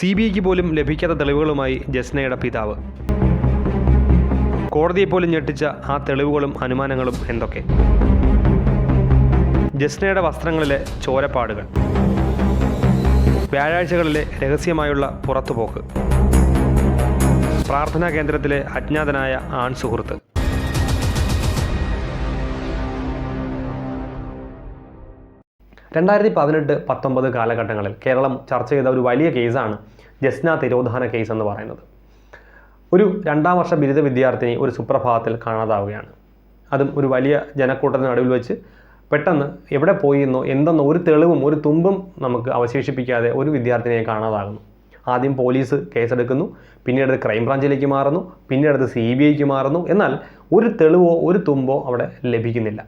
C B ഐക്ക് പോലും ലഭിക്കാത്ത തെളിവുകളുമായി ജസ്നയുടെ പിതാവ്. കോടതിയെ പോലും ഞെട്ടിച്ച ആ തെളിവുകളും അനുമാനങ്ങളും എന്തൊക്കെ? ജസ്നയുടെ വസ്ത്രങ്ങളിലെ ചോരപ്പാടുകൾ. വ്യാഴാഴ്ചകളിലെ രഹസ്യമായുള്ള പുറത്തുപോക്ക്. പ്രാർത്ഥനാ കേന്ദ്രത്തിലെ അജ്ഞാതനായ ആൺ സുഹൃത്ത്. രണ്ടായിരത്തി പതിനെട്ട് പത്തൊമ്പത് കാലഘട്ടങ്ങളിൽ കേരളം ചർച്ച ചെയ്ത ഒരു വലിയ കേസാണ് ജസ്ന തിരോധാന കേസ് എന്ന് പറയുന്നത്. ഒരു രണ്ടാം വർഷ ബിരുദ വിദ്യാർത്ഥിനി ഒരു സുപ്രഭാതത്തിൽ കാണാതാവുകയാണ്. അതും ഒരു വലിയ ജനക്കൂട്ടത്തിന് നടുവിൽ വെച്ച് പെട്ടെന്ന് എവിടെ പോയി എന്നോ എന്തെന്നോ ഒരു തെളിവും ഒരു തുമ്പും നമുക്ക് അവശേഷിപ്പിക്കാതെ ഒരു വിദ്യാർത്ഥിനിയെ കാണാതാകുന്നു. ആദ്യം പോലീസ് കേസെടുക്കുന്നു പിന്നീട് ക്രൈംബ്രാഞ്ചിലേക്ക് മാറുന്നു പിന്നീട് സി ബി ഐക്ക് മാറുന്നു. എന്നാൽ ഒരു തെളിവോ ഒരു തുമ്പോ അവിടെ ലഭിക്കുന്നില്ല.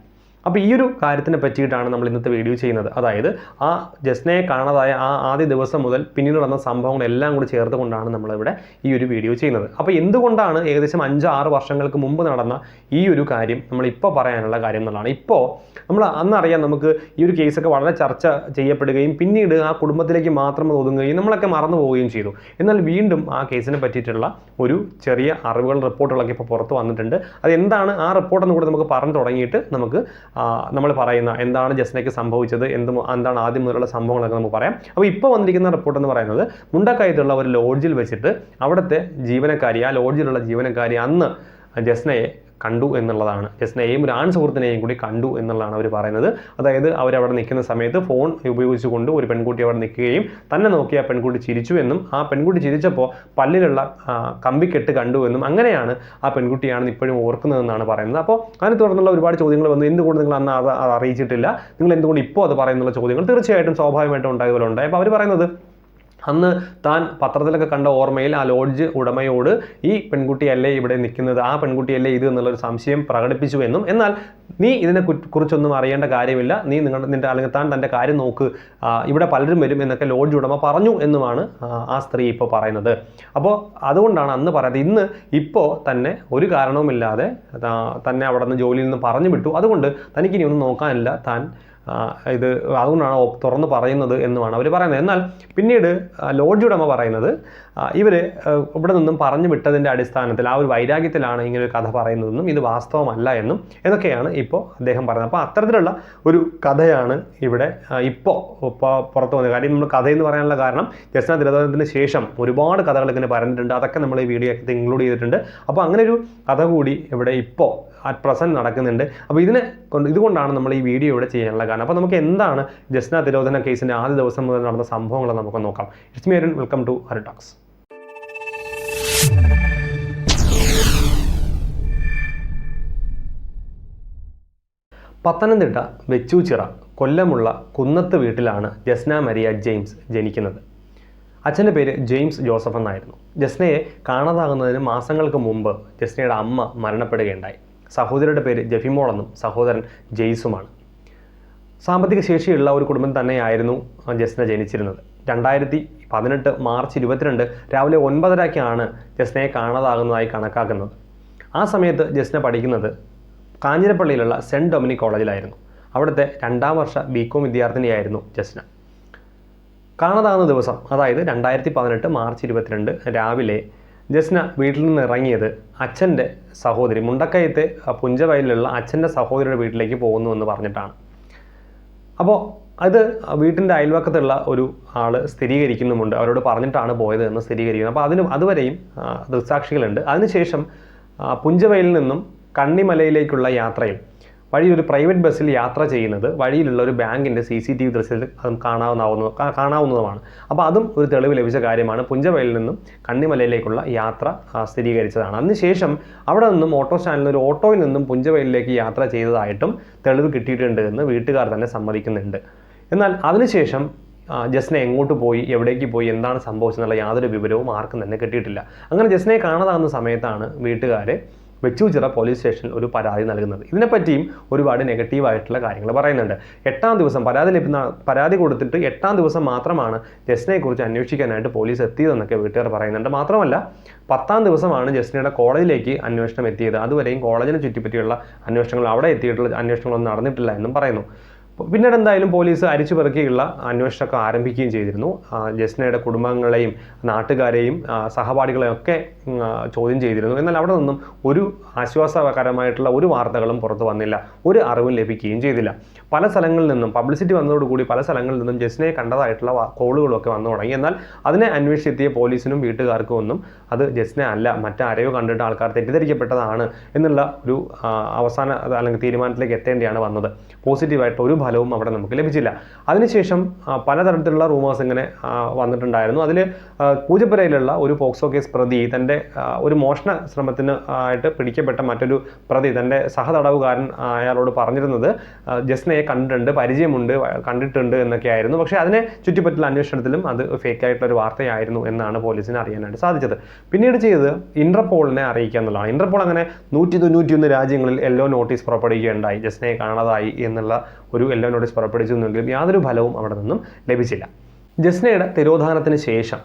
അപ്പോൾ ഈ ഒരു കാര്യത്തിനെ പറ്റിയിട്ടാണ് നമ്മൾ ഇന്നത്തെ വീഡിയോ ചെയ്യുന്നത്. അതായത് ആ ജസ്നയെ കാണാതായ ആ ആദ്യ ദിവസം മുതൽ പിന്നീട് നടന്ന സംഭവങ്ങളെല്ലാം കൂടി ചേർത്തുകൊണ്ടാണ് നമ്മളിവിടെ ഈ ഒരു വീഡിയോ ചെയ്യുന്നത്. അപ്പോൾ എന്തുകൊണ്ടാണ് ഏകദേശം അഞ്ച് ആറ് വർഷങ്ങൾക്ക് മുമ്പ് നടന്ന ഈ ഒരു കാര്യം നമ്മളിപ്പോൾ പറയാനുള്ള കാര്യം എന്നുള്ളതാണ്. ഇപ്പോൾ നമ്മൾ അന്നറിയാം നമുക്ക് ഈ ഒരു കേസൊക്കെ വളരെ ചർച്ച ചെയ്യപ്പെടുകയും പിന്നീട് ആ കുടുംബത്തിലേക്ക് മാത്രം ഒതുങ്ങുകയും നമ്മളൊക്കെ മറന്നു പോവുകയും ചെയ്തു. എന്നാൽ വീണ്ടും ആ കേസിനെ പറ്റിയിട്ടുള്ള ഒരു ചെറിയ അറിവുകൾ റിപ്പോർട്ടുകളൊക്കെ ഇപ്പോൾ പുറത്ത് വന്നിട്ടുണ്ട്. അത് എന്താണ് ആ റിപ്പോർട്ടെന്ന് കൂടെ നമുക്ക് പറഞ്ഞു തുടങ്ങിയിട്ട് നമുക്ക് നമ്മൾ പറയുന്ന എന്താണ് ജസ്നയ്ക്ക് സംഭവിച്ചത് എന്ത് എന്താണ് ആദ്യം മുതലുള്ള സംഭവങ്ങളൊക്കെ നമുക്ക് പറയാം. അപ്പോൾ ഇപ്പോൾ വന്നിരിക്കുന്ന റിപ്പോർട്ട് എന്ന് പറയുന്നത് മുണ്ടക്കയത്തുള്ള ഒരു ലോഡ്ജിൽ വെച്ചിട്ട് അവിടുത്തെ ജീവനക്കാരി ആ ലോഡ്ജിലുള്ള ജീവനക്കാരി അന്ന് ജസ്നയെ കണ്ടു എന്നുള്ളതാണ്. ജസ്റ്റിനെയും ഒരു ആൺ സുഹൃത്തിനെയും കൂടി കണ്ടു എന്നുള്ളതാണ് അവർ പറയുന്നത്. അതായത് അവരവിടെ നിൽക്കുന്ന സമയത്ത് ഫോൺ ഉപയോഗിച്ചുകൊണ്ട് ഒരു പെൺകുട്ടി അവിടെ നിൽക്കുകയും തന്നെ നോക്കി ആ പെൺകുട്ടി ചിരിച്ചു എന്നും ആ പെൺകുട്ടി ചിരിച്ചപ്പോൾ പല്ലിലുള്ള കമ്പിക്കെട്ട് കണ്ടു എന്നും അങ്ങനെയാണ് ആ പെൺകുട്ടിയാണെന്ന് ഇപ്പോഴും ഓർക്കുന്നതെന്നാണ് പറയുന്നത്. അപ്പോൾ അതിനെ തുടർന്നുള്ള ഒരുപാട് ചോദ്യങ്ങൾ വന്നു. എന്തുകൊണ്ട് നിങ്ങൾ അന്ന് അത് അറിയിച്ചിട്ടില്ല? നിങ്ങൾ എന്തുകൊണ്ട് ഇപ്പോൾ അത് പറയുന്നുള്ള ചോദ്യങ്ങൾ തീർച്ചയായിട്ടും സ്വാഭാവികമായിട്ടും ഉണ്ടായതുപോലെ ഉണ്ടായി. അപ്പോൾ അവർ പറയുന്നത് അന്ന് താൻ പത്രത്തിലൊക്കെ കണ്ട ഓർമ്മയിൽ ആ ലോഡ്ജ് ഉടമയോട് ഈ പെൺകുട്ടിയല്ലേ ഇവിടെ നിൽക്കുന്നത്? ആ പെൺകുട്ടിയല്ലേ ഇത് എന്നുള്ളൊരു സംശയം പ്രകടിപ്പിച്ചു എന്നും. എന്നാൽ നീ ഇതിനെ കുറിച്ചൊന്നും അറിയേണ്ട കാര്യമില്ല. നീ നിങ്ങളുടെ നിന്റെ അല്ലെങ്കിൽ താൻ തന്റെ കാര്യം നോക്ക്. ഇവിടെ പലരും വരും എന്നൊക്കെ ലോഡ്ജ് ഉടമ പറഞ്ഞു എന്നുമാണ് ആ, സ്ത്രീ ഇപ്പോൾ പറയുന്നത്. അപ്പോൾ അതുകൊണ്ടാണ് അന്ന് പറയുന്നത്. ഇന്ന് ഇപ്പോൾ തന്നെ ഒരു കാരണവുമില്ലാതെ തന്നെ അവിടെ നിന്ന് ജോലിയിൽ നിന്ന് പറഞ്ഞു വിട്ടു അതുകൊണ്ട് തനിക്കിനി ഒന്നും നോക്കാനില്ല. താൻ ഇത് അതുകൊണ്ടാണ് തുറന്ന് പറയുന്നത് എന്നുമാണ് അവർ പറയുന്നത്. എന്നാൽ പിന്നീട് ലോഡ്ജ് ഉടമ പറയുന്നത് ഇവർ ഇവിടെ നിന്നും പറഞ്ഞു വിട്ടതിന്റെ അടിസ്ഥാനത്തിൽ ആ ഒരു വൈരാഗ്യത്തിലാണ് ഇങ്ങനെ ഒരു കഥ പറയുന്നതെന്നും ഇത് വാസ്തവമല്ല എന്നും എന്നൊക്കെയാണ് ഇപ്പോൾ അദ്ദേഹം പറയുന്നത്. അപ്പോൾ അത്തരത്തിലുള്ള ഒരു കഥയാണ് ഇവിടെ ഇപ്പോൾ ഇപ്പോൾ പുറത്തു വന്നത്. കാര്യം നമ്മൾ കഥയെന്ന് പറയാനുള്ള കാരണം ജസ്ന തിരുവനന്തപുരത്തിന് ശേഷം ഒരുപാട് കഥകൾ ഇങ്ങനെ പറഞ്ഞിട്ടുണ്ട് അതൊക്കെ നമ്മൾ ഈ വീഡിയോ ഇൻക്ലൂഡ് ചെയ്തിട്ടുണ്ട്. അപ്പോൾ അങ്ങനെ ഒരു കഥ കൂടി ഇവിടെ ഇപ്പോൾ അറ്റ് പ്രസന്റ് നടക്കുന്നുണ്ട്. അപ്പോൾ ഇതിനെ കൊണ്ട് ഇതുകൊണ്ടാണ് നമ്മൾ ഈ വീഡിയോ ഇവിടെ ചെയ്യാനുള്ള കാരണം. അപ്പോൾ നമുക്ക് എന്താണ് ജസ്ന തിരോധന കേസിന്റെ ആദ്യ ദിവസം മുതൽ നടന്ന സംഭവങ്ങൾ നമുക്ക് നോക്കാം. ഇറ്റ്സ് മേരൻ വെൽക്കം ടു അരടാക്സ് പത്തനംതിട്ട വെച്ചൂച്ചിറ കൊല്ലമുള്ള കുന്നത്ത് വീട്ടിലാണ് ജസ്ന മരിയ ജെയിംസ് ജനിക്കുന്നത്. അച്ഛന്റെ പേര് ജെയിംസ് ജോസഫ് എന്നായിരുന്നു. ജസ്നയെ കാണാതാകുന്നതിന് മാസങ്ങൾക്ക് മുമ്പ് ജസ്നയുടെ അമ്മ മരണപ്പെടുകയുണ്ടായി. സഹോദരിയുടെ പേര് ജഫിമോളെന്നും സഹോദരൻ ജെയ്സുമാണ്. സാമ്പത്തിക ശേഷിയുള്ള ഒരു കുടുംബം തന്നെയായിരുന്നു ജസ്ന ജനിച്ചിരുന്നത്. രണ്ടായിരത്തി പതിനെട്ട് മാർച്ച് ഇരുപത്തിരണ്ട് രാവിലെ ഒൻപതരയ്ക്കാണ് ജസ്നയെ കാണാതാകുന്നതായി കണക്കാക്കുന്നത്. ആ സമയത്ത് ജസ്ന പഠിക്കുന്നത് കാഞ്ഞിരപ്പള്ളിയിലുള്ള സെന്റ് ഡൊമിനിക് കോളേജിലായിരുന്നു. അവിടുത്തെ രണ്ടാം വർഷ ബി കോം വിദ്യാർത്ഥിനിയായിരുന്നു ജസ്ന. കാണാതാകുന്ന ദിവസം അതായത് രണ്ടായിരത്തി പതിനെട്ട് മാർച്ച് ഇരുപത്തിരണ്ട് രാവിലെ ജസ്ന വീട്ടിൽ നിന്ന് ഇറങ്ങിയത് അച്ഛന്റെ സഹോദരി. മുണ്ടക്കയത്തെ പുഞ്ചവയലിലുള്ള അച്ഛന്റെ സഹോദരിയുടെ വീട്ടിലേക്ക് പോകുന്നു എന്ന് പറഞ്ഞിട്ടാണ്. അപ്പോൾ അത് വീട്ടിന്റെ അയൽവക്കത്തുള്ള ഒരു ആൾ സ്ഥിരീകരിക്കുന്നുമുണ്ട്. അവരോട് പറഞ്ഞിട്ടാണ് പോയത് എന്ന് സ്ഥിരീകരിക്കുന്നത് അപ്പോൾ അതിന് അതുവരെയും ദൃക്സാക്ഷികളുണ്ട്. അതിനുശേഷം പുഞ്ചവയലിൽ നിന്നും കണ്ണിമലയിലേക്കുള്ള യാത്രയിൽ വഴി ഒരു പ്രൈവറ്റ് ബസ്സിൽ യാത്ര ചെയ്യുന്നത് വഴിയിലുള്ള ഒരു ബാങ്കിന്റെ സി സി ടി വി ദൃശ്യത്തിൽ അതും കാണാവുന്ന കാണാവുന്നതുമാണ്. അപ്പോൾ അതും ഒരു തെളിവ് ലഭിച്ച കാര്യമാണ്. പുഞ്ചവയലിൽ നിന്നും കണ്ണിമലയിലേക്കുള്ള യാത്ര സ്ഥിരീകരിച്ചതാണ്. അതിനുശേഷം അവിടെ നിന്നും ഓട്ടോ സ്റ്റാൻഡിൽ ഒരു ഓട്ടോയിൽ നിന്നും പുഞ്ചവയലിലേക്ക് യാത്ര ചെയ്തതായിട്ടും തെളിവ് കിട്ടിയിട്ടുണ്ട് എന്ന് വീട്ടുകാർ തന്നെ സമ്മതിക്കുന്നുണ്ട്. എന്നാൽ അതിനുശേഷം ജസ്നെ എങ്ങോട്ട് പോയി എവിടേക്ക് പോയി എന്താണ് സംഭവിച്ചതെന്നുള്ള യാതൊരു വിവരവും ആർക്കും തന്നെ കിട്ടിയിട്ടില്ല. അങ്ങനെ ജസ്നയെ കാണാതാകുന്ന സമയത്താണ് വീട്ടുകാർ വെച്ചൂച്ചിറ പോലീസ് സ്റ്റേഷനിൽ ഒരു പരാതി നൽകുന്നത് ഇതിനെപ്പറ്റിയും ഒരുപാട് നെഗറ്റീവായിട്ടുള്ള കാര്യങ്ങൾ പറയുന്നുണ്ട്. എട്ടാം ദിവസം പരാതി ലഭിക്കുന്ന പരാതി കൊടുത്തിട്ട് എട്ടാം ദിവസം മാത്രമാണ് ജസ്നയെക്കുറിച്ച് അന്വേഷിക്കാനായിട്ട് പോലീസ് എത്തിയതെന്നൊക്കെ വീട്ടുകാർ പറയുന്നുണ്ട്. മാത്രമല്ല പത്താം ദിവസമാണ് ജസ്നയുടെ കോളേജിലേക്ക് അന്വേഷണം എത്തിയത്. അതുവരെയും കോളേജിനെ ചുറ്റിപ്പറ്റിയുള്ള അന്വേഷണങ്ങൾ അവിടെ എത്തിയിട്ടുള്ള അന്വേഷണങ്ങളൊന്നും നടന്നിട്ടില്ല എന്നും പറയുന്നു. പിന്നീട് എന്തായാലും പോലീസ് അരിച്ചു പെറുക്കിയുള്ള അന്വേഷണമൊക്കെ ആരംഭിക്കുകയും ചെയ്തിരുന്നു. ജസ്നയുടെ കുടുംബങ്ങളെയും നാട്ടുകാരെയും സഹപാഠികളെയും ഒക്കെ ചോദ്യം ചെയ്തിരുന്നു. എന്നാൽ അവിടെ നിന്നും ഒരു ആശ്വാസകരമായിട്ടുള്ള ഒരു വാർത്തകളും പുറത്തു വന്നില്ല. ഒരു അറിവും ലഭിക്കുകയും ചെയ്തില്ല. പല സ്ഥലങ്ങളിൽ നിന്നും പബ്ലിസിറ്റി വന്നതോടുകൂടി പല സ്ഥലങ്ങളിൽ നിന്നും ജസ്നയെ കണ്ടതായിട്ടുള്ള കോളുകളൊക്കെ വന്നു തുടങ്ങി. എന്നാൽ അതിനെ അന്വേഷിച്ചെത്തിയ പോലീസിനും വീട്ടുകാർക്കും ഒന്നും അത് ജസ്ന അല്ല മറ്റാരെയോ കണ്ടിട്ട് ആൾക്കാർ തെറ്റിദ്ധരിക്കപ്പെട്ടതാണ് എന്നുള്ള ഒരു അവസാന അല്ലെങ്കിൽ തീരുമാനത്തിലേക്ക് എത്തേണ്ടിയാണ് വന്നത്. പോസിറ്റീവായിട്ട് ഒരു ഫലവും അവിടെ നമുക്ക് ലഭിച്ചില്ല. അതിനുശേഷം പലതരത്തിലുള്ള റൂമേഴ്സ് ഇങ്ങനെ വന്നിട്ടുണ്ടായിരുന്നു. അതിൽ പൂജപ്പുരയിലുള്ള ഒരു പോക്സോ കേസ് പ്രതി തന്റെ ഒരു മോഷണ ശ്രമത്തിന് ആയിട്ട് പിടിക്കപ്പെട്ട മറ്റൊരു പ്രതി തന്റെ സഹതടവുകാരൻ അയാളോട് പറഞ്ഞിരുന്നത് ജസ്നയെ കണ്ടിട്ടുണ്ട് പരിചയമുണ്ട് കണ്ടിട്ടുണ്ട് കണ്ടിട്ടുണ്ട് എന്നൊക്കെയായിരുന്നു പക്ഷേ അതിനെ ചുറ്റിപ്പറ്റിയുള്ള അന്വേഷണത്തിലും അത് ഫേക്ക് ആയിട്ടുള്ള ഒരു വാർത്തയായിരുന്നു എന്നാണ് പോലീസിന് അറിയാനായിട്ട് സാധിച്ചത്. പിന്നീട് ചെയ്തത് ഇന്റർപോളിനെ അറിയിക്കുക എന്നുള്ളതാണ്. ഇന്റർപോൾ അങ്ങനെ നൂറ്റി തൊണ്ണൂറ്റിയൊന്ന് രാജ്യങ്ങളിൽ യെല്ലോ നോട്ടീസ് പുറപ്പെടുകയുണ്ടായി ജസ്നയെ കാണാതായി എന്നുള്ള ഒരു യെല്ലോ നോട്ടീസ് പുറപ്പെടുവിച്ചിരുന്നെങ്കിലും യാതൊരു ഫലവും അവിടെ നിന്നും ലഭിച്ചില്ല. ജസ്നയുടെ തിരോധാനത്തിന് ശേഷം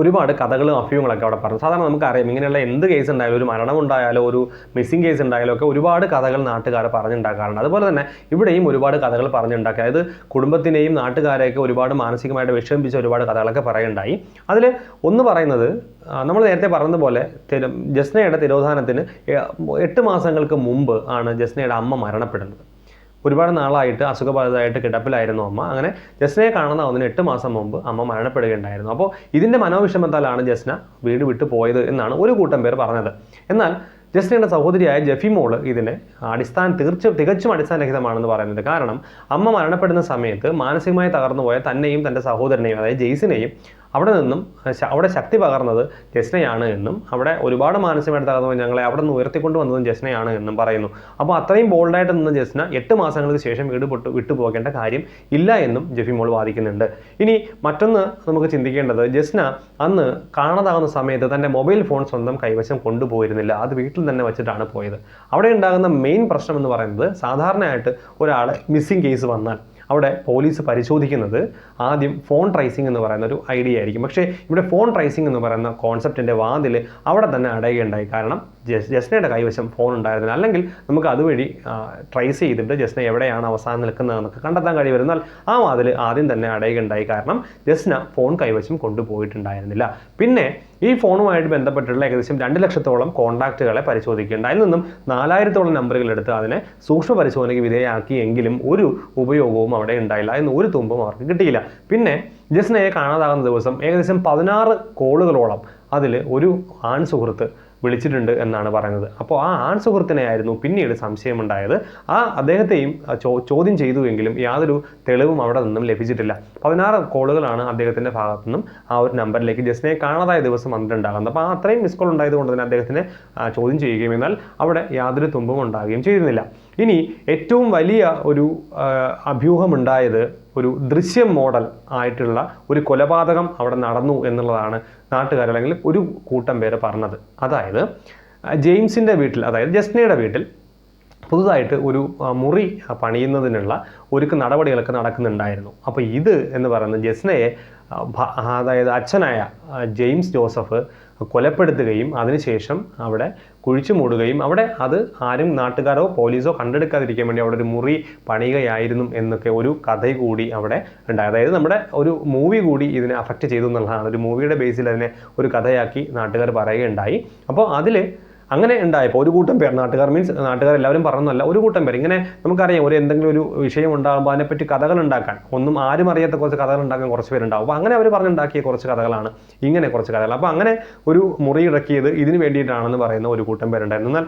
ഒരുപാട് കഥകളും അഭ്യൂഹങ്ങളൊക്കെ അവിടെ പറഞ്ഞു. സാധാരണ നമുക്കറിയാം ഇങ്ങനെയുള്ള എന്ത് കേസ് ഉണ്ടായാലും ഒരു മരണം ഉണ്ടായാലോ ഒരു മിസ്സിംഗ് കേസ് ഉണ്ടായാലോ ഒക്കെ ഒരുപാട് കഥകൾ നാട്ടുകാർ പറഞ്ഞുണ്ടാക്കാറുണ്ട്. അതുപോലെ തന്നെ ഇവിടെയും ഒരുപാട് കഥകൾ പറഞ്ഞുണ്ടാക്കുക അതായത് കുടുംബത്തിനെയും നാട്ടുകാരെയൊക്കെ ഒരുപാട് മാനസികമായിട്ട് വിഷമിപ്പിച്ച ഒരുപാട് കഥകളൊക്കെ പറയുണ്ടായി അതിൽ ഒന്ന് പറയുന്നത് നമ്മൾ നേരത്തെ പറഞ്ഞതുപോലെ ജസ്നയുടെ തിരോധാനത്തിന് എട്ട് മാസങ്ങൾക്ക് മുമ്പ് ആണ് ജസ്നയുടെ അമ്മ മരണപ്പെടുന്നത്. ഒരുപാട് നാളായിട്ട് അസുഖബാധിതമായിട്ട് കിടപ്പിലായിരുന്നു അമ്മ. അങ്ങനെ ജസ്നയെ കാണുന്ന ഒന്നിന് എട്ട് മാസം മുമ്പ് അമ്മ മരണപ്പെടുകയുണ്ടായിരുന്നു. അപ്പോൾ ഇതിന്റെ മനോവിഷമത്താലാണ് ജസ്ന വീട് വിട്ടു പോയത് എന്നാണ് ഒരു കൂട്ടം പേർ പറഞ്ഞത്. എന്നാൽ ജസ്നയുടെ സഹോദരിയായ ജെഫിമോൾ ഇതിനെ അടിസ്ഥാന തീർച്ച തികച്ചും അടിസ്ഥാനരഹിതമാണെന്ന് പറയുന്നത് കാരണം അമ്മ മരണപ്പെടുന്ന സമയത്ത് മാനസികമായി തകർന്നു പോയ തന്നെയും തന്റെ സഹോദരനെയും അതായത് ജെയ്സിനെയും അവിടെ നിന്നും അവിടെ ശക്തി പകർന്നത് ജസ്നയാണ് എന്നും അവിടെ ഒരുപാട് മാനസികമായിട്ട് തകർന്നു ഞങ്ങളെ അവിടെ നിന്ന് ഉയർത്തിക്കൊണ്ട് വന്നതും ജസ്നയാണ് എന്നും പറയുന്നു. അപ്പോൾ അത്രയും ബോൾഡായിട്ട് നിന്ന ജസ്ന എട്ട് മാസങ്ങൾക്ക് ശേഷം വീട് വിട്ടുപോകേണ്ട കാര്യം ഇല്ല എന്നും ജെഫിമോൾ വാദിക്കുന്നുണ്ട്. ഇനി മറ്റൊന്ന് നമുക്ക് ചിന്തിക്കേണ്ടത് ജസ്ന അന്ന് കാണാതാകുന്ന സമയത്ത് തന്റെ മൊബൈൽ ഫോൺ സ്വന്തം കൈവശം കൊണ്ടുപോയിരുന്നില്ല. അത് വീട്ടിൽ തന്നെ വെച്ചിട്ടാണ് പോയത്. അവിടെ ഉണ്ടാകുന്ന മെയിൻ പ്രശ്നം എന്ന് പറയുന്നത് സാധാരണയായിട്ട് ഒരാൾ മിസ്സിംഗ് കേസ് വന്നാൽ. അവിടെ പോലീസ് പരിശോധിക്കുന്നത് ആദ്യം ഫോൺ ട്രേസിംഗ് എന്ന് പറയുന്ന ഒരു ഐഡിയ ആയിരിക്കും. പക്ഷേ ഇവിടെ ഫോൺ ട്രേസിംഗ് എന്ന് പറയുന്ന കോൺസെപ്റ്റിന്റെ വാതിൽ അവിടെ തന്നെ അടയുകയുണ്ടായി. കാരണം ജസ്നയുടെ കൈവശം ഫോൺ ഉണ്ടായിരുന്നില്ല. അല്ലെങ്കിൽ നമുക്ക് അതുവഴി ട്രേസ് ചെയ്തിട്ട് ജസ്ന എവിടെയാണ് അവസാനം നിൽക്കുന്നതെന്നൊക്കെ കണ്ടെത്താൻ കഴിയുമെന്നാൽ ആ വാതിൽ ആദ്യം തന്നെ അടയുകയുണ്ടായി. കാരണം ജസ്ന ഫോൺ കൈവശം കൊണ്ടുപോയിട്ടുണ്ടായിരുന്നില്ല. പിന്നെ ഈ ഫോണുമായിട്ട് ബന്ധപ്പെട്ടുള്ള ഏകദേശം രണ്ട് ലക്ഷത്തോളം കോൺടാക്റ്റുകളെ പരിശോധിക്കേണ്ട അതിൽ നിന്നും നാലായിരത്തോളം നമ്പറുകൾ എടുത്ത് അതിനെ സൂക്ഷ്മ പരിശോധനയ്ക്ക് വിധേയമാക്കിയെങ്കിലും ഒരു ഉപയോഗവും അവിടെ ഉണ്ടായില്ല. എന്ന് ഒരു തുമ്പും അവർക്ക് കിട്ടിയില്ല. പിന്നെ ജസ്നയെ കാണാതാകുന്ന ദിവസം ഏകദേശം പതിനാറ് കോളുകളോളം അതിൽ ഒരു ആൺ സുഹൃത്ത് വിളിച്ചിട്ടുണ്ട് എന്നാണ് പറയുന്നത്. അപ്പോൾ ആ ആൺ സുഹൃത്തിനെയായിരുന്നു പിന്നീട് സംശയമുണ്ടായത്. ആ അദ്ദേഹത്തെയും ചോദ്യം ചെയ്തുവെങ്കിലും യാതൊരു തെളിവും അവിടെ നിന്നും ലഭിച്ചിട്ടില്ല. പതിനാറ് കോളുകളാണ് അദ്ദേഹത്തിന്റെ ഭാഗത്തു നിന്നും ആ ഒരു നമ്പറിലേക്ക് ജസ്നയെ കാണാതായ ദിവസം വന്നിട്ടുണ്ടാകുന്നത്. അപ്പോൾ ആ അത്രയും മിസ് കോൾ ഉണ്ടായതുകൊണ്ട് തന്നെ അദ്ദേഹത്തിനെ ചോദ്യം ചെയ്യുകയും എന്നാൽ അവിടെ യാതൊരു തുമ്പും ഉണ്ടാകുകയും ചെയ്തിരുന്നില്ല. ഇനി ഏറ്റവും വലിയ ഒരു അഭ്യൂഹമുണ്ടായത് ഒരു ദൃശ്യം മോഡൽ ആയിട്ടുള്ള ഒരു കൊലപാതകം അവിടെ നടന്നു എന്നുള്ളതാണ് നാട്ടുകാർ അല്ലെങ്കിൽ ഒരു കൂട്ടം പേര് പറഞ്ഞത്. അതായത് ജെയിംസിന്റെ വീട്ടിൽ അതായത് ജസ്നയുടെ വീട്ടിൽ പുതുതായിട്ട് ഒരു മുറി പണിയുന്നതിനുള്ള ഒരുക്ക് നടപടികളൊക്കെ നടക്കുന്നുണ്ടായിരുന്നു. അപ്പോൾ ഇത് എന്ന് പറയുന്നത് ജസ്നയെ അതായത് അച്ഛനായ ജെയിംസ് ജോസഫ് കൊലപ്പെടുത്തുകയും അതിനുശേഷം അവിടെ കുഴിച്ചു മൂടുകയും അവിടെ അത് ആരും നാട്ടുകാരോ പോലീസോ കണ്ടെടുക്കാതിരിക്കാൻ വേണ്ടി അവിടെ ഒരു മുറി പണിയുകയായിരുന്നു എന്നൊക്കെ ഒരു കഥ കൂടി അവിടെ ഉണ്ടായി. അതായത് നമ്മുടെ ഒരു മൂവി കൂടി ഇതിനെ അഫക്റ്റ് ചെയ്തു എന്നുള്ളതാണ്. ഒരു മൂവിയുടെ ബേസിൽ അതിനെ ഒരു കഥയാക്കി നാട്ടുകാർ പറയുകയുണ്ടായി. അപ്പോൾ അതിൽ അങ്ങനെ ഉണ്ടായപ്പോൾ ഒരു കൂട്ടം പേർ നാട്ടുകാർ മീൻസ് നാട്ടുകാർ എല്ലാവരും പറഞ്ഞല്ല ഒരു കൂട്ടം പേർ. ഇങ്ങനെ നമുക്കറിയാം ഒരു എന്തെങ്കിലും ഒരു വിഷയം ഉണ്ടാകുമ്പോൾ അതിനെപ്പറ്റി കഥകൾ ഉണ്ടാക്കാൻ. ഒന്നും ആരും അറിയാത്ത കുറച്ച് കഥകൾ ഉണ്ടാക്കാൻ കുറച്ച് പേരുണ്ടാവും. അപ്പോൾ അങ്ങനെ അവർ പറഞ്ഞുണ്ടാക്കിയ കുറച്ച് കഥകളാണ്. ഇങ്ങനെ കുറച്ച് കഥകൾ. അപ്പോൾ അങ്ങനെ ഒരു മുറി ഇറക്കിയത് ഇതിന് വേണ്ടിയിട്ടാണെന്ന് പറയുന്ന ഒരു കൂട്ടം പേരുണ്ടായിരുന്നു. എന്നാൽ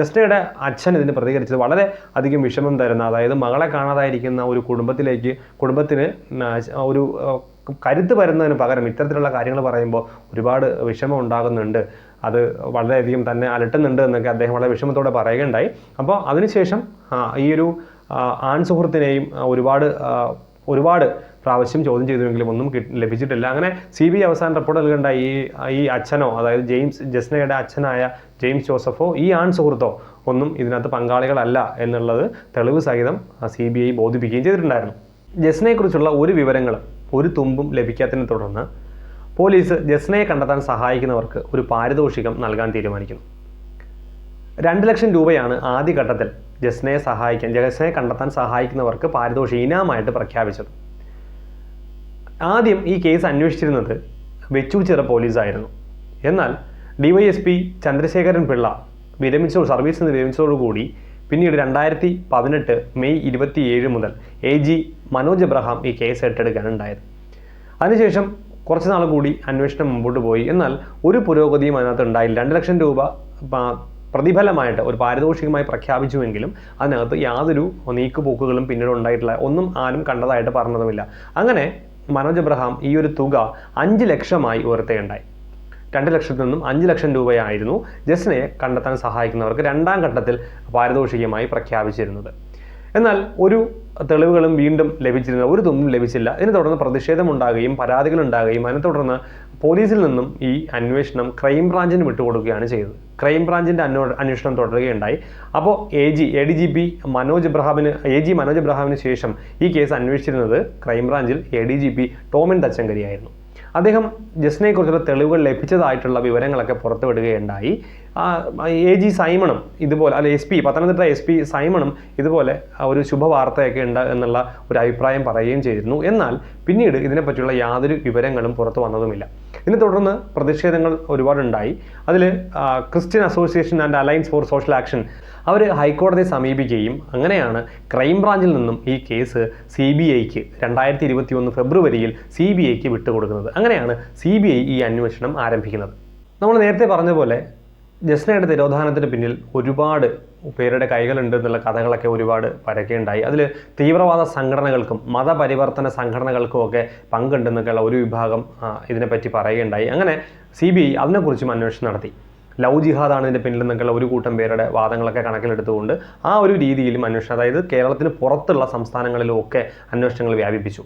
ജസ്റ്റയുടെ അച്ഛൻ ഇതിന് പ്രതികരിച്ചത് വളരെ അധികം വിഷമം തരുന്ന അതായത് മകളെ കാണാതായിരിക്കുന്ന ഒരു കുടുംബത്തിലേക്ക് കുടുംബത്തിന് ഒരു കരുത്ത് വരുന്നതിന് പകരം ഇത്തരത്തിലുള്ള കാര്യങ്ങൾ പറയുമ്പോൾ ഒരുപാട് വിഷമം ഉണ്ടാകുന്നുണ്ട്. അത് വളരെയധികം തന്നെ അലട്ടുന്നുണ്ട് എന്നൊക്കെ അദ്ദേഹം വളരെ വിഷമത്തോടെ പറയുകയുണ്ടായി. അപ്പോൾ അതിനുശേഷം ഈ ഒരു ആൺ സുഹൃത്തിനെയും ഒരുപാട് ഒരുപാട് പ്രാവശ്യം ചോദ്യം ചെയ്തുവെങ്കിലും ഒന്നും ലഭിച്ചിട്ടില്ല. അങ്ങനെ സി ബി അവസാന റിപ്പോർട്ട് നൽകേണ്ട ഈ ഈ അച്ഛനോ അതായത് ജെയിംസ് ജസ്നയുടെ അച്ഛനായ ജെയിംസ് ജോസഫോ ഈ ആൺ സുഹൃത്തോ ഒന്നും ഇതിനകത്ത് പങ്കാളികളല്ല എന്നുള്ളത് തെളിവ് സഹിതം സി ബി ഐ ബോധിപ്പിക്കുകയും ചെയ്തിട്ടുണ്ടായിരുന്നു. ജസ്നയെക്കുറിച്ചുള്ള ഒരു വിവരങ്ങൾ ഒരു തുമ്പും ലഭിക്കാത്തതിനെ തുടർന്ന് പോലീസ് ജസ്നയെ കണ്ടെത്താൻ സഹായിക്കുന്നവർക്ക് ഒരു പാരിതോഷികം നൽകാൻ തീരുമാനിക്കുന്നു. രണ്ട് ലക്ഷം രൂപയാണ് ആദ്യഘട്ടത്തിൽ ജസ്നയെ സഹായിക്കാൻ ജസ്നയെ കണ്ടെത്താൻ സഹായിക്കുന്നവർക്ക് പാരിതോഷിക ഇനാമായിട്ട് പ്രഖ്യാപിച്ചത്. ആദ്യം ഈ കേസ് അന്വേഷിച്ചിരുന്നത് വെച്ചൂച്ചിറ പോലീസായിരുന്നു. എന്നാൽ ഡിവൈഎസ്പി ചന്ദ്രശേഖരൻ പിള്ള വിരമിച്ചോ സർവീസിൽ നിന്ന് വിരമിച്ചതോടുകൂടി പിന്നീട് രണ്ടായിരത്തി പതിനെട്ട് മെയ് ഇരുപത്തിയേഴ് മുതൽ എ ജി മനോജ് എബ്രഹാം ഈ കേസ് ഏറ്റെടുക്കാനുണ്ടായത്. അതിനുശേഷം കുറച്ച് നാൾ കൂടി അന്വേഷണം മുമ്പോട്ട് പോയി. എന്നാൽ ഒരു പുരോഗതിയും അതിനകത്ത് ഉണ്ടായില്ല. രണ്ട് ലക്ഷം രൂപ പ്രതിഫലമായിട്ട് ഒരു പാരിതോഷികമായി പ്രഖ്യാപിച്ചുവെങ്കിലും അതിനകത്ത് യാതൊരു നീക്കുപോക്കുകളും പിന്നീട് ഉണ്ടായിട്ടില്ല. ഒന്നും ആരും കണ്ടതായിട്ട് പറഞ്ഞതുമില്ല. അങ്ങനെ മനോജ് അബ്രഹാം ഈ ഒരു തുക അഞ്ച് ലക്ഷമായി ഉയർത്തുകയുണ്ടായി. രണ്ട് ലക്ഷത്തിൽ നിന്നും അഞ്ച് ലക്ഷം രൂപയായിരുന്നു ജസ്റ്റിനെ കണ്ടെത്താൻ സഹായിക്കുന്നവർക്ക് രണ്ടാം ഘട്ടത്തിൽ പാരിതോഷികമായി പ്രഖ്യാപിച്ചിരുന്നത്. എന്നാൽ ഒരു തെളിവുകളും വീണ്ടും ലഭിച്ചിരുന്നില്ല ഒരു തുമ്പും ലഭിച്ചില്ല. ഇതിനെ തുടർന്ന് പ്രതിഷേധമുണ്ടാകുകയും പരാതികൾ ഉണ്ടാകുകയും അതിനെ തുടർന്ന് പോലീസിൽ നിന്നും ഈ അന്വേഷണം ക്രൈംബ്രാഞ്ചിന് വിട്ടുകൊടുക്കുകയാണ് ചെയ്തത്. ക്രൈംബ്രാഞ്ചിന്റെ അന്വ അന്വേഷണം തുടരുകയുണ്ടായി. അപ്പോൾ A G A D G P Manoj എബ്രഹാമിന് A G Manoj എബ്രഹാമിന് ശേഷം ഈ കേസ് അന്വേഷിച്ചിരുന്നത് ക്രൈംബ്രാഞ്ചിൽ A D G P Tomin തച്ചങ്കരിയായിരുന്നു. അദ്ദേഹം ജസ്നയെക്കുറിച്ചുള്ള തെളിവുകൾ ലഭിച്ചതായിട്ടുള്ള വിവരങ്ങളൊക്കെ പുറത്തുവിടുകയുണ്ടായി. എ ജി സൈമണും ഇതുപോലെ അല്ല S P Pathanamthitta S P സൈമണും ഇതുപോലെ ഒരു ശുഭവാർത്തയൊക്കെ ഉണ്ട് എന്നുള്ള ഒരു അഭിപ്രായം പറയുകയും ചെയ്തിരുന്നു. എന്നാൽ പിന്നീട് ഇതിനെപ്പറ്റിയുള്ള യാതൊരു വിവരങ്ങളും പുറത്തു വന്നതുമില്ല. ഇതിനെ തുടർന്ന് പ്രതിഷേധങ്ങൾ ഒരുപാടുണ്ടായി. അതിൽ Christian Association and Alliance for Social Action അവർ ഹൈക്കോടതിയെ സമീപിക്കുകയും അങ്ങനെയാണ് ക്രൈംബ്രാഞ്ചിൽ നിന്നും ഈ കേസ് സി ബി ഐക്ക് രണ്ടായിരത്തി ഇരുപത്തി ഒന്ന് ഫെബ്രുവരിയിൽ സി ബി ഐക്ക് വിട്ടുകൊടുക്കുന്നത്. അങ്ങനെയാണ് സി ബി ഐ ഈ അന്വേഷണം ആരംഭിക്കുന്നത്. നമ്മൾ നേരത്തെ പറഞ്ഞ പോലെ ജസ്നയുടെ തിരോധാനത്തിന് പിന്നിൽ ഒരുപാട് പേരുടെ കൈകളുണ്ട് എന്നുള്ള കഥകളൊക്കെ ഒരുപാട് പരക്കുകയുണ്ടായി അതിൽ തീവ്രവാദ സംഘടനകൾക്കും മതപരിവർത്തന സംഘടനകൾക്കും ഒക്കെ പങ്കുണ്ടെന്നൊക്കെയുള്ള ഒരു വിഭാഗം ഇതിനെപ്പറ്റി പറയുകയുണ്ടായി. അങ്ങനെ സി ബി ഐ അതിനെക്കുറിച്ചും അന്വേഷണം നടത്തി. ലവ് ജിഹാദാണ് ഇതിന്റെ പിന്നിൽ നിന്നൊക്കെയുള്ള ഒരു കൂട്ടം പേരുടെ വാദങ്ങളൊക്കെ കണക്കിലെടുത്തുകൊണ്ട് ആ ഒരു രീതിയിലും അന്വേഷണം അതായത് കേരളത്തിന് പുറത്തുള്ള സംസ്ഥാനങ്ങളിലും ഒക്കെ അന്വേഷണങ്ങൾ വ്യാപിപ്പിച്ചു.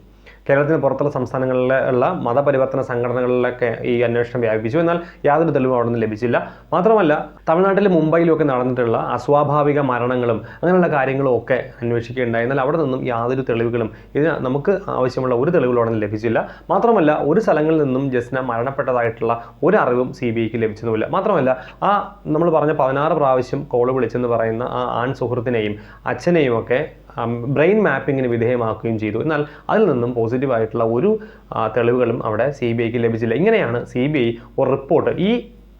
കേരളത്തിന് പുറത്തുള്ള സംസ്ഥാനങ്ങളിലെ ഉള്ള മതപരിവർത്തന സംഘടനകളിലൊക്കെ ഈ അന്വേഷണം വ്യാപിപ്പിച്ചു. എന്നാൽ യാതൊരു തെളിവും അവിടെ നിന്ന് ലഭിച്ചില്ല. മാത്രമല്ല തമിഴ്നാട്ടിലെ മുംബൈയിലും ഒക്കെ നടന്നിട്ടുള്ള അസ്വാഭാവിക മരണങ്ങളും അങ്ങനെയുള്ള കാര്യങ്ങളും ഒക്കെ അന്വേഷിക്കുകയുണ്ടായി. എന്നാൽ അവിടെ നിന്നും യാതൊരു തെളിവുകളും ഇതിന് നമുക്ക് ആവശ്യമുള്ള ഒരു തെളിവുകളും അവിടെ നിന്ന് ലഭിച്ചില്ല. മാത്രമല്ല ഒരു സ്ഥലങ്ങളിൽ നിന്നും ജസ്ന മരണപ്പെട്ടതായിട്ടുള്ള ഒരു അറിവും സി ബി ഐക്ക് ലഭിച്ചതുമില്ല മാത്രമല്ല ആ നമ്മൾ പറഞ്ഞ പതിനാറ് പ്രാവശ്യം കോൾ വിളിച്ചെന്ന് പറയുന്ന ആ ആൺ സുഹൃത്തിനെയും അച്ഛനെയും ഒക്കെ ബ്രെയിൻ മാപ്പിങ്ങിന് വിധേയമാക്കുകയും ചെയ്തു. എന്നാൽ അതിൽ നിന്നും പോസിറ്റീവായിട്ടുള്ള ഒരു തെളിവുകളും അവിടെ സി ബി ഐക്ക് ലഭിച്ചില്ല. ഇങ്ങനെയാണ് സി ബി ഐ ഒരു റിപ്പോർട്ട് ഈ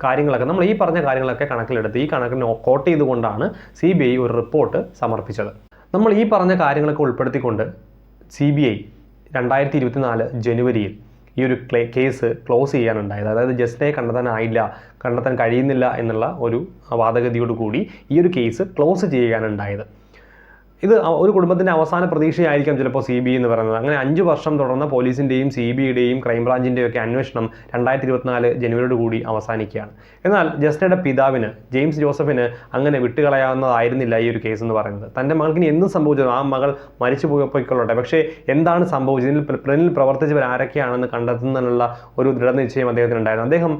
കാര്യങ്ങളൊക്കെ നമ്മൾ ഈ പറഞ്ഞ കാര്യങ്ങളൊക്കെ കണക്കിലെടുത്ത് ഈ കണക്കിന് കോട്ട് ചെയ്തുകൊണ്ടാണ് സി ബി ഐ ഒരു റിപ്പോർട്ട് സമർപ്പിച്ചത്. നമ്മൾ ഈ പറഞ്ഞ കാര്യങ്ങളൊക്കെ ഉൾപ്പെടുത്തിക്കൊണ്ട് സി ബി ഐ രണ്ടായിരത്തി ഇരുപത്തിനാല് ജനുവരിയിൽ ഈ ഒരു കേസ് ക്ലോസ് ചെയ്യാനുണ്ടായത് അതായത് ജസ്റ്റിനെ കണ്ടെത്താനായില്ല കണ്ടെത്താൻ കഴിയുന്നില്ല എന്നുള്ള ഒരു വാദഗതിയോട് കൂടി ഈ ഒരു കേസ് ക്ലോസ് ചെയ്യാനുണ്ടായത്. ഇത് ഒരു കുടുംബത്തിന്റെ അവസാന പ്രതീക്ഷയായിരിക്കാം ചിലപ്പോൾ സി ബി എന്ന് പറയുന്നത്. അങ്ങനെ അഞ്ച് വർഷം തുടർന്ന പോലീസിന്റെയും സി ബി ഐയുടെയും ക്രൈംബ്രാഞ്ചിന്റെയും ഒക്കെ അന്വേഷണം രണ്ടായിരത്തി ഇരുപത്തിനാല് ജനുവരിയോട് കൂടി അവസാനിക്കുകയാണ്. എന്നാൽ ജസ്നയുടെ പിതാവിന് ജെയിംസ് ജോസഫിന് അങ്ങനെ വിട്ടുകളയാവുന്നതായിരുന്നില്ല ഈ ഒരു കേസ് എന്ന് പറയുന്നത്. തന്റെ മകൾക്ക് ഇനി എന്തും സംഭവിച്ചത് ആ മകൾ മരിച്ചു പോയി പോയിക്കൊള്ളട്ടെ. പക്ഷേ എന്താണ് സംഭവിച്ചത്? ഇതിൽ പ്രിനിൽ പ്രവർത്തിച്ചവർ ആരൊക്കെയാണെന്ന് കണ്ടെത്തുന്നതിനുള്ള ഒരു ദൃഢനിശ്ചയം അദ്ദേഹത്തിനുണ്ടായിരുന്നു. അദ്ദേഹം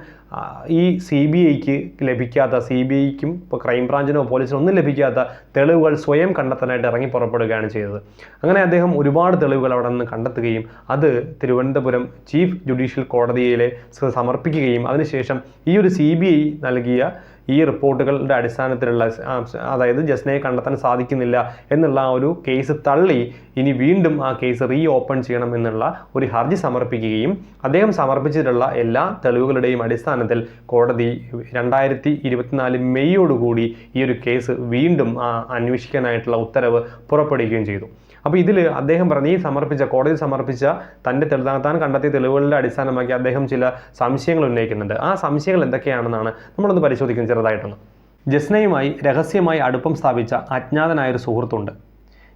ഈ സി ബി ഐക്ക് ലഭിക്കാത്ത സി ബി ഐക്കും ഇപ്പോൾ ക്രൈംബ്രാഞ്ചിനോ പോലീസിനോ ഒന്നും ലഭിക്കാത്ത തെളിവുകൾ സ്വയം കണ്ടെത്താനായിട്ട് ഇറങ്ങി പുറപ്പെടുകയാണ് ചെയ്തത്. അങ്ങനെ അദ്ദേഹം ഒരുപാട് തെളിവുകൾ അവിടെ നിന്ന് കണ്ടെത്തുകയും അത് തിരുവനന്തപുരം ചീഫ് ജുഡീഷ്യൽ കോടതിയിലെ സമർപ്പിക്കുകയും അതിനുശേഷം ഈ ഒരു സി ബി ഐ നൽകിയ ഈ റിപ്പോർട്ടുകളുടെ അടിസ്ഥാനത്തിലുള്ള അതായത് ജസ്നയെ കണ്ടെത്താൻ സാധിക്കുന്നില്ല എന്നുള്ള ആ ഒരു കേസ് തള്ളി ഇനി വീണ്ടും ആ കേസ് റീ ഓപ്പൺ ചെയ്യണം എന്നുള്ള ഒരു ഹർജി സമർപ്പിക്കുകയും അദ്ദേഹം സമർപ്പിച്ചിട്ടുള്ള എല്ലാ തെളിവുകളുടെയും അടിസ്ഥാനത്തിൽ കോടതി രണ്ടായിരത്തി ഇരുപത്തിനാല് മെയ്യോടുകൂടി ഈ ഒരു കേസ് വീണ്ടും അന്വേഷിക്കാനായിട്ടുള്ള ഉത്തരവ് പുറപ്പെടുകയും ചെയ്തു. അപ്പോൾ ഇതിൽ അദ്ദേഹം പറഞ്ഞു ഈ സമർപ്പിച്ച കോടതി സമർപ്പിച്ച തന്റെ താൻ കണ്ടെത്തിയ തെളിവുകളുടെ അടിസ്ഥാനമാക്കി അദ്ദേഹം ചില സംശയങ്ങൾ ഉന്നയിക്കുന്നുണ്ട്. ആ സംശയങ്ങൾ എന്തൊക്കെയാണെന്നാണ് നമ്മളൊന്ന് പരിശോധിക്കുന്നത് ചെറുതായിട്ടൊന്ന്. ജസ്നയുമായി രഹസ്യമായി അടുപ്പം സ്ഥാപിച്ച അജ്ഞാതനായൊരു സുഹൃത്തുണ്ട്.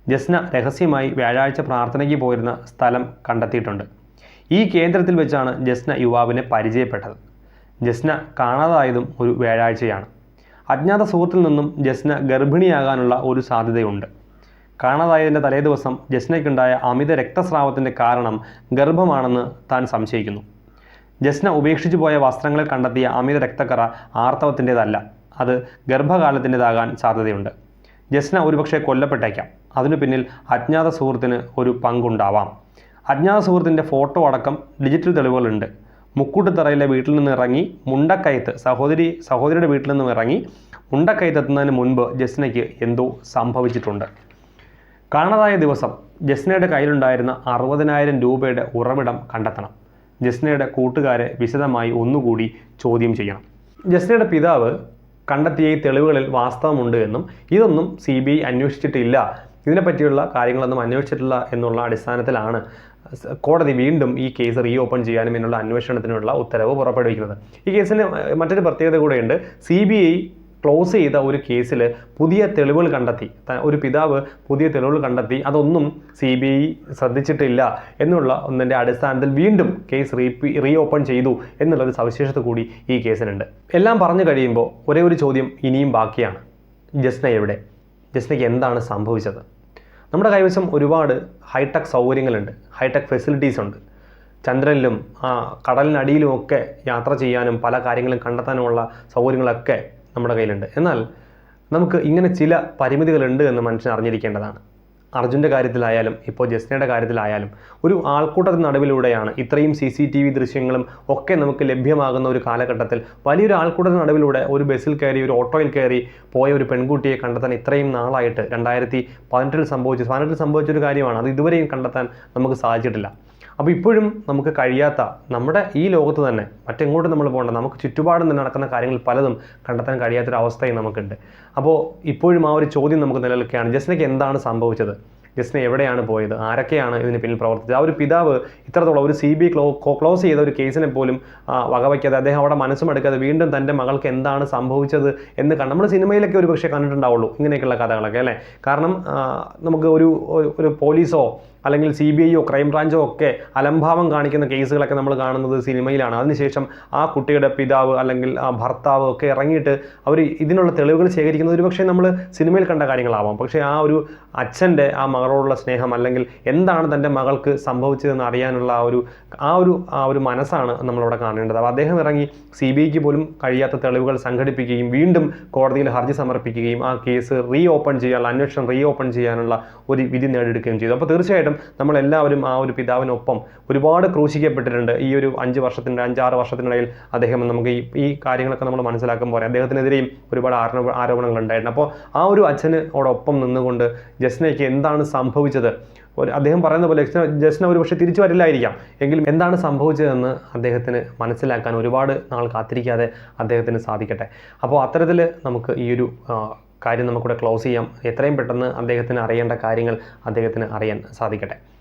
ജസ്ന രഹസ്യമായി വ്യാഴാഴ്ച പ്രാർത്ഥനയ്ക്ക് പോയിരുന്ന സ്ഥലം കണ്ടെത്തിയിട്ടുണ്ട്. ഈ കേന്ദ്രത്തിൽ വെച്ചാണ് ജസ്ന യുവാവിനെ പരിചയപ്പെട്ടത്. ജസ്ന കാണാതായതും ഒരു വ്യാഴാഴ്ചയാണ്. അജ്ഞാത സുഹൃത്തിൽ നിന്നും ജസ്ന ഗർഭിണിയാകാനുള്ള ഒരു സാധ്യതയുണ്ട്. കാണാതായതിന്റെ തലേദിവസം ജസ്നയ്ക്കുണ്ടായ അമിത രക്തസ്രാവത്തിന്റെ കാരണം ഗർഭമാണെന്ന് താൻ സംശയിക്കുന്നു. ജസ്ന ഉപേക്ഷിച്ചു പോയ വസ്ത്രങ്ങളിൽ കണ്ടെത്തിയ അമിത രക്തക്കറ ആർത്തവത്തിന്റെതല്ല അത് ഗർഭകാലത്തിന്റെതാകാൻ സാധ്യതയുണ്ട്. ജസ്ന ഒരുപക്ഷെ കൊല്ലപ്പെട്ടേക്കാം. അതിനു പിന്നിൽ അജ്ഞാത സുഹൃത്തിന് ഒരു പങ്കുണ്ടാവാം. അജ്ഞാത സുഹൃത്തിന്റെ ഫോട്ടോ അടക്കം ഡിജിറ്റൽ തെളിവുകളുണ്ട്. മുക്കൂട്ടുതറയിലെ വീട്ടിൽ നിന്ന് ഇറങ്ങി മുണ്ടക്കയത്ത് സഹോദരി സഹോദരിയുടെ വീട്ടിൽ നിന്നും ഇറങ്ങി ഉണ്ടക്കൈത്തെത്തുന്നതിന് മുൻപ് ജസ്നയ്ക്ക് എന്തോ സംഭവിച്ചിട്ടുണ്ട്. കാണാതായ ദിവസം ജസ്നയുടെ കയ്യിലുണ്ടായിരുന്ന അറുപതിനായിരം രൂപയുടെ ഉറവിടം കണ്ടെത്തണം. ജസ്നയുടെ കൂട്ടുകാരെ വിശദമായി ഒന്നുകൂടി ചോദ്യം ചെയ്യണം. ജസ്നയുടെ പിതാവ് കണ്ടെത്തിയ ഈ തെളിവുകളിൽ വാസ്തവമുണ്ട് എന്നും ഇതൊന്നും സി ബി ഐ അന്വേഷിച്ചിട്ടില്ല. ഇതിനെപ്പറ്റിയുള്ള കാര്യങ്ങളൊന്നും അന്വേഷിച്ചിട്ടില്ല എന്നുള്ള അടിസ്ഥാനത്തിലാണ് കോടതി വീണ്ടും ഈ കേസ് റീ ഓപ്പൺ ചെയ്യാനും എന്നുള്ള അന്വേഷണത്തിനുള്ള ഉത്തരവ് പുറപ്പെടുവിക്കുന്നത്. ഈ കേസിന് മറ്റൊരു പ്രത്യേകത കൂടെയുണ്ട്. സി ബി ഐ ക്ലോസ് ചെയ്ത ഒരു കേസിൽ പുതിയ തെളിവുകൾ കണ്ടെത്തി. ഒരു പിതാവ് പുതിയ തെളിവുകൾ കണ്ടെത്തി. അതൊന്നും സി ബി ഐ ശ്രദ്ധിച്ചിട്ടില്ല എന്നുള്ള ഒന്നിന്റെ അടിസ്ഥാനത്തിൽ വീണ്ടും കേസ് റീപ്പി റീ ഓപ്പൺ ചെയ്തു എന്നുള്ളൊരു സവിശേഷത കൂടി ഈ കേസിനുണ്ട് എല്ലാം പറഞ്ഞു കഴിയുമ്പോൾ ഒരേ ഒരു ചോദ്യം ഇനിയും ബാക്കിയാണ്. ജസ്ന എവിടെ? ജസ്നയ്ക്ക് എന്താണ് സംഭവിച്ചത്? നമ്മുടെ കൈവശം ഒരുപാട് ഹൈടെക് സൗകര്യങ്ങളുണ്ട്. ഹൈടെക് ഫെസിലിറ്റീസ് ഉണ്ട്. ചന്ദ്രനിലും കടലിനടിയിലും ഒക്കെ യാത്ര ചെയ്യാനും പല കാര്യങ്ങളും കണ്ടെത്താനുമുള്ള സൗകര്യങ്ങളൊക്കെ നമ്മുടെ കയ്യിലുണ്ട്. എന്നാൽ നമുക്ക് ഇങ്ങനെ ചില പരിമിതികളുണ്ട് എന്ന് മനുഷ്യൻ അറിഞ്ഞിരിക്കേണ്ടതാണ്. അർജുന്റെ കാര്യത്തിലായാലും ഇപ്പോൾ ജസ്നയുടെ കാര്യത്തിലായാലും ഒരു ആൾക്കൂട്ടത്തിന് നടുവിലൂടെയാണ് ഇത്രയും സി സി ടി വി ദൃശ്യങ്ങളും ഒക്കെ നമുക്ക് ലഭ്യമാകുന്ന ഒരു കാലഘട്ടത്തിൽ വലിയൊരു ആൾക്കൂട്ടത്തിന് നടുവിലൂടെ ഒരു ബസ്സിൽ കയറി ഒരു ഓട്ടോയിൽ കയറി പോയ ഒരു പെൺകുട്ടിയെ കണ്ടെത്താൻ ഇത്രയും നാളായിട്ട് രണ്ടായിരത്തി പതിനെട്ടിൽ സംഭവിച്ചു പതിനെട്ടിൽ സംഭവിച്ച ഒരു കാര്യമാണ്. അത് ഇതുവരെയും കണ്ടെത്താൻ നമുക്ക് സാധിച്ചിട്ടില്ല. അപ്പോൾ ഇപ്പോഴും നമുക്ക് കഴിയാത്ത നമ്മുടെ ഈ ലോകത്ത് തന്നെ മറ്റെങ്ങോട്ടും നമ്മൾ പോകേണ്ട നമുക്ക് ചുറ്റുപാടും തന്നെ നടക്കുന്ന കാര്യങ്ങൾ പലതും കണ്ടെത്താൻ കഴിയാത്തൊരവസ്ഥയും നമുക്കുണ്ട്. അപ്പോൾ ഇപ്പോഴും ആ ഒരു ചോദ്യം നമുക്ക് നിലനിൽക്കുകയാണ്. ജസ്നയ്ക്ക് എന്താണ് സംഭവിച്ചത്? ജസ്ന എവിടെയാണ് പോയത്? ആരൊക്കെയാണ് ഇതിന് പിന്നിൽ പ്രവർത്തിച്ചത്? ആ ഒരു പിതാവ് ഇത്രത്തോളം ഒരു സി ബി ക്ലോ ക്ലോസ് ചെയ്ത ഒരു കേസിനെ പോലും വകവയ്ക്കാതെ അദ്ദേഹം അവിടെ മനസ്സുമെടുക്കാതെ വീണ്ടും തന്റെ മകൾക്ക് എന്താണ് സംഭവിച്ചത് എന്ന് കണ്ട് നമ്മുടെ സിനിമയിലൊക്കെ ഒരു പക്ഷേ കണ്ടിട്ടുണ്ടാവുള്ളൂ ഇങ്ങനെയൊക്കെയുള്ള കഥകളൊക്കെ അല്ലേ? കാരണം നമുക്ക് ഒരു- ഒരു പോലീസോ അല്ലെങ്കിൽ സി ബി ഐയോ ക്രൈം ബ്രാഞ്ചോ ഒക്കെ അലംഭാവം കാണിക്കുന്ന കേസുകളൊക്കെ നമ്മൾ കാണുന്നത് സിനിമയിലാണ്. അതിനുശേഷം ആ കുട്ടിയുടെ പിതാവ് അല്ലെങ്കിൽ ആ ഭർത്താവ് ഒക്കെ ഇറങ്ങിയിട്ട് അവർ ഇതിനുള്ള തെളിവുകൾ ശേഖരിക്കുന്നത് ഒരു പക്ഷേ നമ്മൾ സിനിമയിൽ കണ്ട കാര്യങ്ങളാവാം. പക്ഷേ ആ ഒരു അച്ഛന്റെ ആ മകളോടുള്ള സ്നേഹം അല്ലെങ്കിൽ എന്താണ് തന്റെ മകൾക്ക് സംഭവിച്ചതെന്ന് അറിയാനുള്ള ആ ഒരു ആ ഒരു ആ ഒരു മനസ്സാണ് നമ്മളവിടെ കാണേണ്ടത്. അപ്പോൾ അദ്ദേഹം ഇറങ്ങി സി ബി ഐക്ക് പോലും കഴിയാത്ത തെളിവുകൾ സംഘടിപ്പിക്കുകയും വീണ്ടും കോടതിയിൽ ഹർജി സമർപ്പിക്കുകയും ആ കേസ് റീ ഓപ്പൺ ചെയ്യാനുള്ള അന്വേഷണം റീ ഓപ്പൺ ചെയ്യാനുള്ള ഒരു വിധി നേടിയെടുക്കുകയും ചെയ്തു. അപ്പോൾ തീർച്ചയായിട്ടും നമ്മളെല്ലാവരും ആ ഒരു പിതാവിനൊപ്പം ഒരുപാട് ക്രൂശിക്കപ്പെട്ടിട്ടുണ്ട് ഈ ഒരു അഞ്ച് വർഷത്തിന്റെ അഞ്ചാറ് വർഷത്തിനിടയിൽ അദ്ദേഹം നമുക്ക് ഈ ഈ കാര്യങ്ങളൊക്കെ നമ്മൾ മനസ്സിലാക്കുമ്പോൾ അദ്ദേഹത്തിനെതിരെയും ഒരുപാട് ആരോപ ആരോപണങ്ങൾ ഉണ്ടായിരുന്നു അപ്പോൾ ആ ഒരു അച്ഛനോടൊപ്പം നിന്നുകൊണ്ട് ജസ്നയ്ക്ക് എന്താണ് സംഭവിച്ചത്? ഒരു അദ്ദേഹം പറയുന്ന പോലെ ജസ്ന ജസ്ന ഒരു പക്ഷേ തിരിച്ചു വരില്ലായിരിക്കാം. എങ്കിലും എന്താണ് സംഭവിച്ചതെന്ന് അദ്ദേഹത്തിന് മനസ്സിലാക്കാൻ ഒരുപാട് നാൾ കാത്തിരിക്കാതെ അദ്ദേഹത്തിന് സാധിക്കട്ടെ. അപ്പോൾ അത്തരത്തിൽ നമുക്ക് ഈ ഒരു കാര്യം നമുക്കിവിടെ ക്ലോസ് ചെയ്യാം. എത്രയും പെട്ടെന്ന് അദ്ദേഹത്തിന് അറിയേണ്ട കാര്യങ്ങൾ അദ്ദേഹത്തിന് അറിയാൻ സാധിക്കട്ടെ.